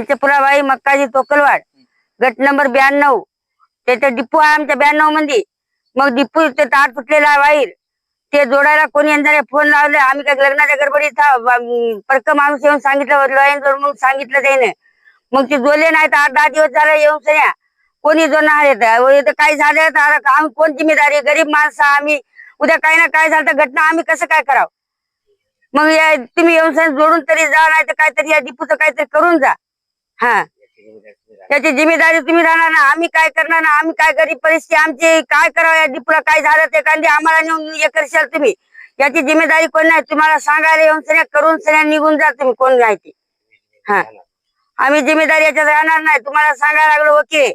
पंचपुराबाई मक्काजी तोकलवाड गट नंबर ब्याण्णव. त्याचा डिपू आहे आमच्या ब्याण्णवमध्ये मग डिपो ते तार तुटलेला आहे ते जोडायला कोणी यंदा फोन लावले. आम्ही काय लग्नाच्या गडबडीत हा, परक माणूस येऊन सांगितलं मग सांगितलं त्याने. मग ते जोडले नाही तर आठ दहा दिवस झाले येऊन सगळ्या. कोणी जोडणार येत. इथं झालं तर आम्ही कोण जिम्मेदारी? गरीब माणसं आम्ही. उद्या काही ना काय झालं तर घटना आम्ही कसं काय करावं? मग या तुम्ही येऊन जोडून तरी जा नाही तर काहीतरी या डिपूचं काहीतरी करून जा. हा. त्याची जिम्मेदारी तुम्ही राहणार ना. आम्ही काय करणार ना? आम्ही काय गरीब परिस्थिती आमची काय करावं या डिपूला काय झालं ते कांदी आम्हाला नेऊन हे करशाल तुम्ही. याची जिम्मेदारी कोण नाही तुम्हाला सांगायला येऊन सगळ्या करून सगळ्या निघून जा तुम्ही. कोण नाही ते? हा. आम्ही जिम्मेदारी याच्यात राहणार नाही. तुम्हाला सांगायला लागलो ओके.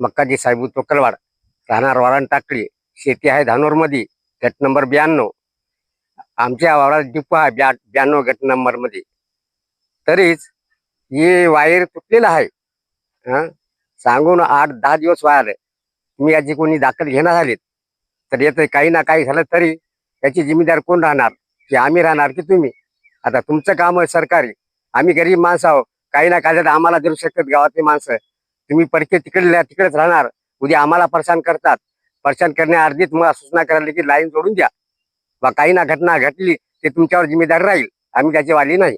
मक्काजी साहेब तोकलवाड राहणार वारण टाकळी. शेती आहे धानोरमध्ये गट नंबर ब्याण्णव. आमच्या वावरात डिपो आहे ब्या ब्याण्णव गट नंबरमध्ये तरीच ही वायर तुटलेला आहे. सांगून आठ दहा दिवस वायर तुम्ही याची कोणी दाखल घेणार झालीत तर येतं काही ना काही झालं तरी याची जिम्मेदार कोण राहणार? की आम्ही राहणार की तुम्ही? आता तुमचं काम आहे सरकारी. आम्ही गरीब माणसं आहो काही ना काही आम्हाला देऊ शकतात गावातली माणसं तुम्ही परके तिकडल्या तिकडेच राहणार. उद्या आम्हाला परेशान करतात. परेशान करण्याआधी तुम्हाला सूचना करायला की लाईन जोडून द्या. वा काही ना घटना घडली ते तुमच्यावर जिम्मेदार राहील. आम्ही त्याची वाली नाही.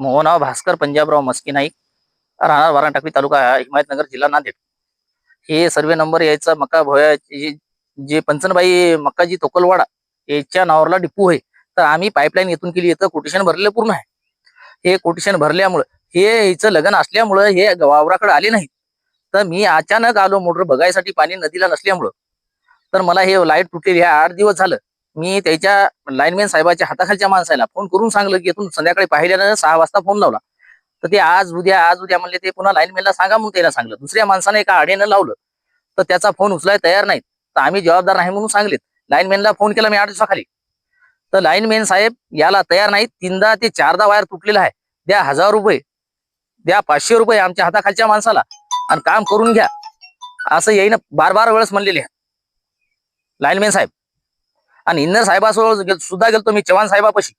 मोहनराव हो भास्कर पंजाबराव मस्की नाईक. राहणार वारांटाकळी तालुका हिमायतनगर जिल्हा नांदेड. हे सर्वे नंबर यायचा मका भोया जे- पंचनबाई मक्काजी तोकलवाडा याच्या नावावरला डिपू आहे. तर आम्ही पाईपलाईन येथून केली येतं कोटेशन भरलेलं पूर्ण आहे. हे कोटेशन भरल्यामुळं हे याचं लग्न असल्यामुळं हे वावराकडे आले नाही तर मी अचानक आलो मोटर बघायसाठी पाणी नदीला नसल्यामुळं. तर मला हे लाइट तुटलेली हे आठ दिवस झालं. मी त्याच्या लाईनमॅन साहेबाच्या हाताखालच्या माणसाला फोन करून सांगलं की इथून संध्याकाळी पाहिल्यानं सहा वाजता फोन लावला. तर ते आज उद्या आज उद्या म्हणले ते पुन्हा लाईनमॅनला सांगा म्हणून त्याला सांगलं. दुसऱ्या माणसाने एका आडेनं लावलं. तर त्याचा फोन उचलायला तयार नाहीत. तर आम्ही जबाबदार नाही म्हणून सांगलेत. लाईनमॅनला फोन केला मी आठ दिवसाखाली. तर लाईनमॅन साहेब याला तयार नाहीत. तीनदा ते चारदा वायर तुटलेला आहे. द्या हजार रुपये. द्या पाचशे रुपये आमच्या हाताखालच्या माणसाला. आणि काम करून घ्या. असं येईन बार बार वेळेस म्हणलेले. लाईनमॅन साहेब आणि इंदर साहेबासोबत सुद्धा गेलतो मी चव्हाण साहेबापाशी.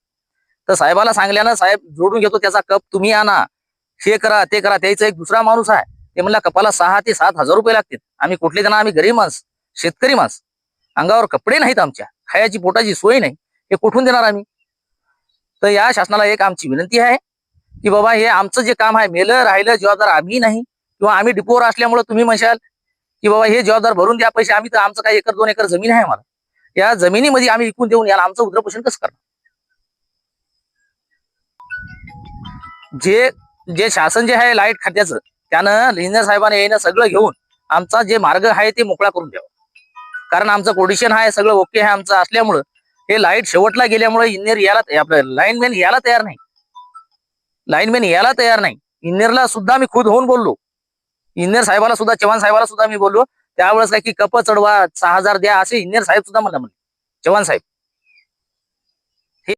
तर साहेबाला सांगल्यानं साहेब जोडून घेतो त्याचा कप तुम्ही आणा. हे करा ते करा त्याचा एक दुसरा माणूस आहे. ते म्हणला कपाला सहा ते सात हजार रुपये लागतील. आम्ही कुठले जण आम्ही गरीब माणस शेतकरी माणस. अंगावर कपडे नाहीत आमच्या. खायची पोटाची सोय नाही. हे कुठून देणार आम्ही? तर या शासनाला एक आमची विनंती आहे की बाबा हे आमचं जे काम आहे मेलं राहिलं जबाबदार आम्ही नाही किंवा आम्ही डिपोवर असल्यामुळे तुम्ही म्हणशाल की बाबा हे जबाबदार भरून द्या पैसे आम्ही तर आमचं काही एकर दोन एकर जमीन आहे आम्हाला. या जमिनीमध्ये आम्ही विकून देऊन याला आमचं उद्रपोषण कसं करणार? जे जे शासन जे आहे लाइट खात्याचं त्यानं इंजिनियर साहेबांनी येणं सगळं घेऊन आमचा जे मार्ग आहे ते मोकळा करून द्यावा. कारण आमचं कोडिशन आहे सगळं ओके आहे आमचं असल्यामुळं हे लाइट शेवटला गेल्यामुळे इंजिनियर याला आपलं लाईनमॅन यायला तयार नाही. लाईनमॅन यायला तयार नाही. इंजिनियरला सुद्धा मी खुद होऊन बोललो. इंजिनियर साहेबाला सुद्धा चव्हाण साहेबाला सुद्धा मी बोललो त्यावेळेस काय की कप चढवा सहा हजार द्या असे इंजिनियर साहेब सुद्धा मला म्हणले. चव्हाण साहेब.